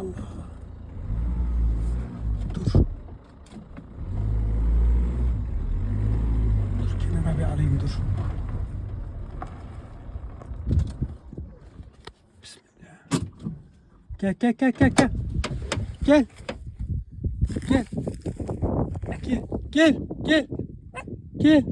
Allah. Dur. Dur kenara bir alayım dur. Bismillah. Gel gel gel gel gel. Gel. Gel. Gel gel gel. Gel.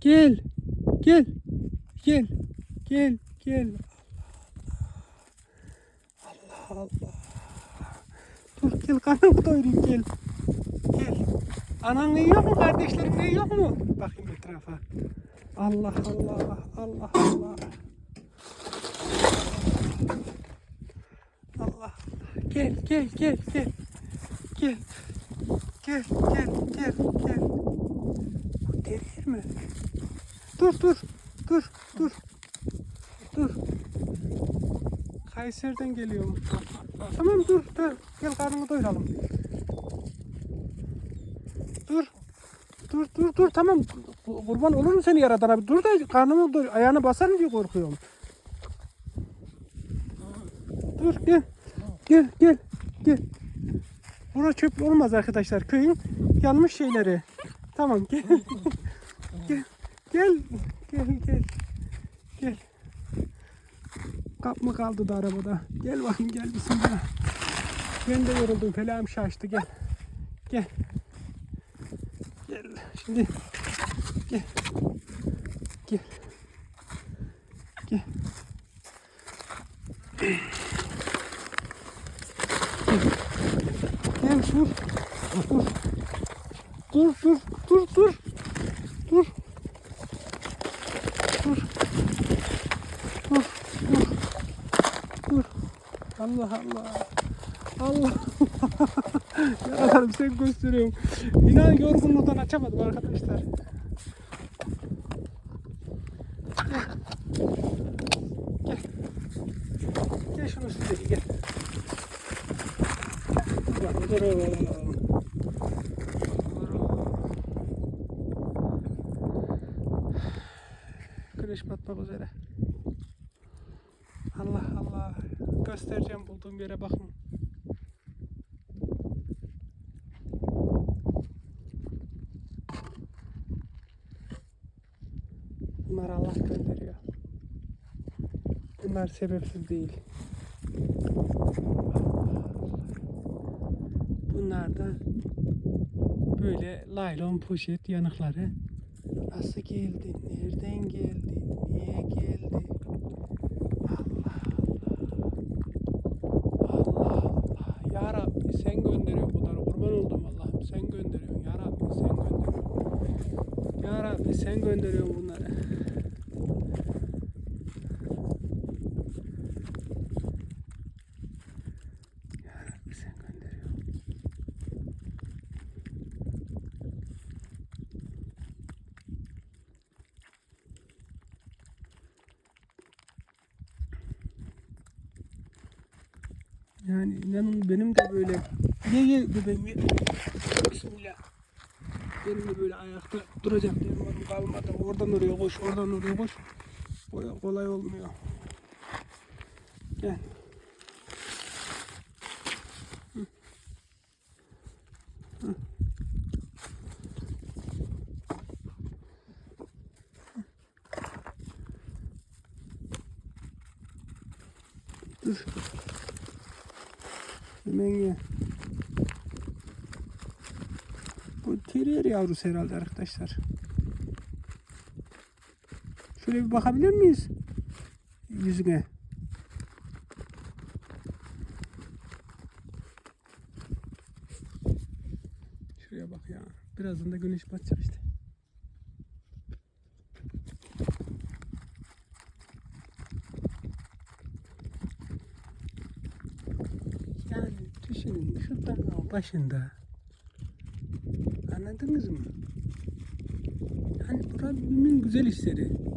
Gel. Gel. Gel. Gel. Gel. Allah. Dur gel karnımı doyurayım gel. Gel. Anan yiyor mu? Kardeşlerin yiyor mu? Bakayım etrafa. Allah Allah. Allah Allah. Allah. Gel gel gel gel. Gel. Gel gel gel gel. Bu devir mi? Dur dur. Dur dur. Dur. Kayseri'den geliyorum. Tamam dur dur. Gel karnını doyuralım. Dur. Dur dur dur tamam. Kurban olurum seni yaradan abi. Dur da karnımı doyur. Ayağına basarım diye korkuyorum. Dur gel. Gel gel gel. Bura çöp olmaz arkadaşlar. Köyün yanmış şeyleri. Tamam gel. gel. Gel. Gel gel. Gel. Kap mı kaldı da arabada? Gel bakayım gel bismillah. Ben de yoruldum. Felam şaştı gel. Gel. Gel. Şimdi gel. Gel. Gel. Gel dur. Dur. Dur dur dur dur. Dur. Dur. Dur. Dur. Dur. Allah Allah. Allah. Yaralarım sen gösteriyorum. İnan yorgunluktan açamadım arkadaşlar. Gel. Gel. Şunu üstüne gel. Bak, Dur oğlum. Güneş batmak üzere. Allah Allah. Bulduğum yere bakın. Bunlar Allah gönderiyor. Bunlar sebepsiz değil. Bunlar da böyle laylon poşet yanıkları. Nasıl geldin? Nereden geldin? Niye geldin? Allah Allah. Allah Allah. Ya Rabbi sen gönderiyorsun bunları. Kurban oldum Allah'ım. Sen gönderiyorsun. Ya Rabbi sen gönderiyorsun. Ya Rabbi sen gönderiyorsun bunları. Yani inanın benim de böyle ye ye bebeğim ye. Bismillah. Benim de böyle ayakta duracak yerim var kalmadı. Oradan oraya koş, oradan oraya koş. Kolay olmuyor. Gel. Hı. Hı. Dur. Hemen ye. Bu terrier yavrusu herhalde arkadaşlar. Şöyle bir bakabilir miyiz? Yüzüne. Şuraya bak ya. Birazdan da güneş batacak işte. Yani düşünün şu dağın başında anladınız mı? Yani bu Rabbimin güzel işleri.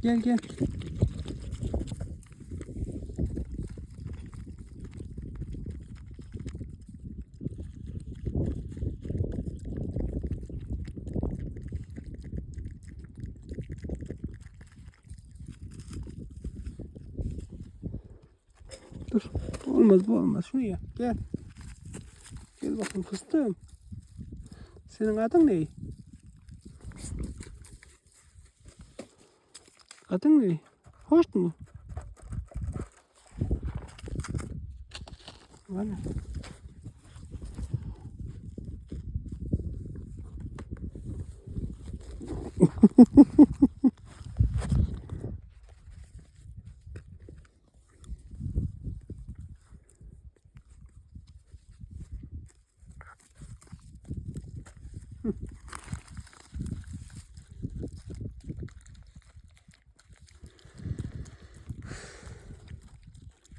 Gel gel. Dur. Bu olmaz bu olmaz. Şunu ye. Gel. Gel bakın fıstığım. Senin adın ne? Adın ne? Hoş mu? Valla.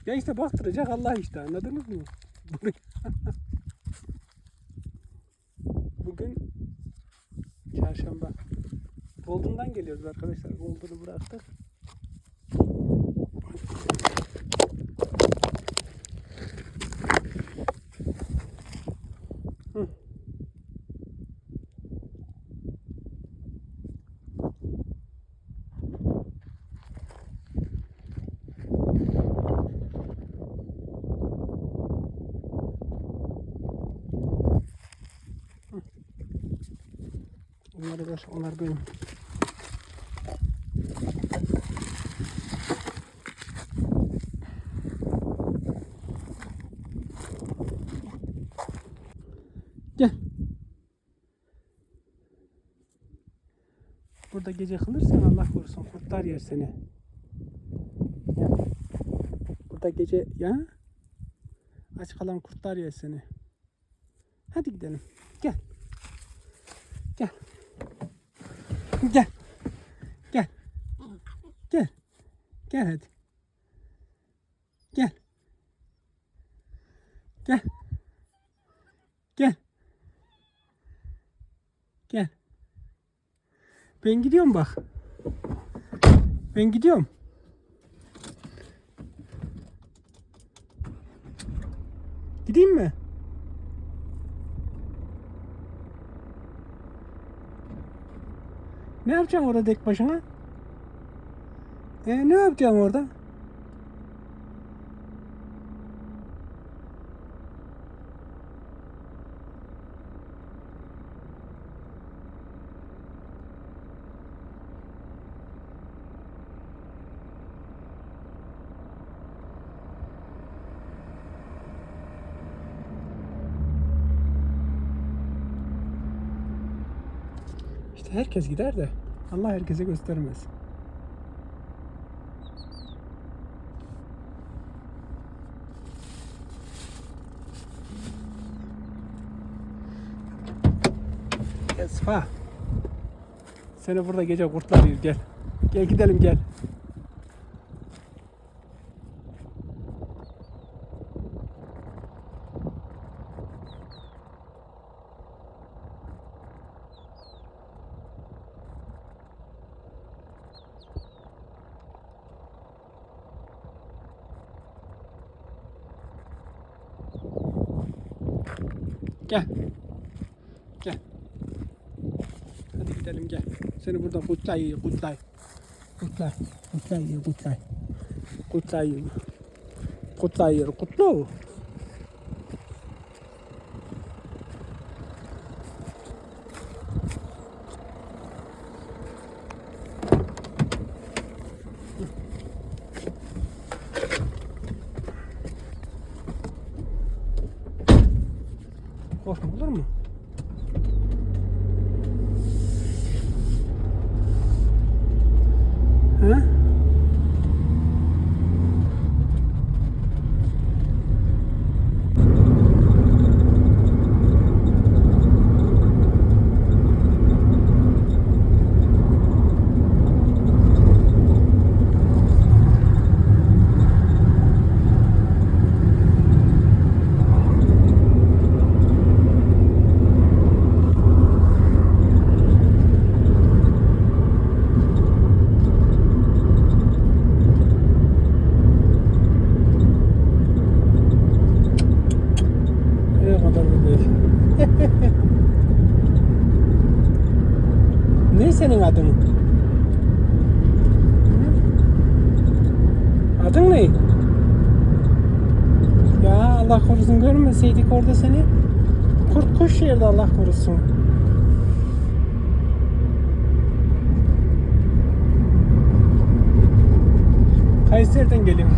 Ya işte bastıracak Allah işte anladınız mı? Bugün çarşamba. Golden'dan geliyoruz arkadaşlar. Golden'ı bıraktık. Onları ver, onlar benim. Gel. Burada gece kılırsan Allah korusun kurtlar yer seni. Ya. Burada gece ya aç kalan kurtlar yer seni. Hadi gidelim. Gel. Gel. Gel. Gel. Gel. Gel hadi. Gel. Gel. Gel. Gel. Ben gidiyorum bak. Ben gidiyorum. Gideyim mi? Ne yapacaksın orada tek başına? E, ne yapacaksın orada? İşte herkes gider de Allah herkese göstermez. Esfa. Seni burada gece kurtlar yer gel. Gel gidelim. Gel. Gel. Hadi gidelim gel. Seni burada kutlay kutlay. Kutlay. Kutlay kutlay. Kutlay. Kutlay kutlu. Korkma olur mu? Senin adın? Adın ne? Ya Allah korusun görmeseydik orada seni. Kurt kuş yerde Allah korusun. Kayseri'den geliyoruz.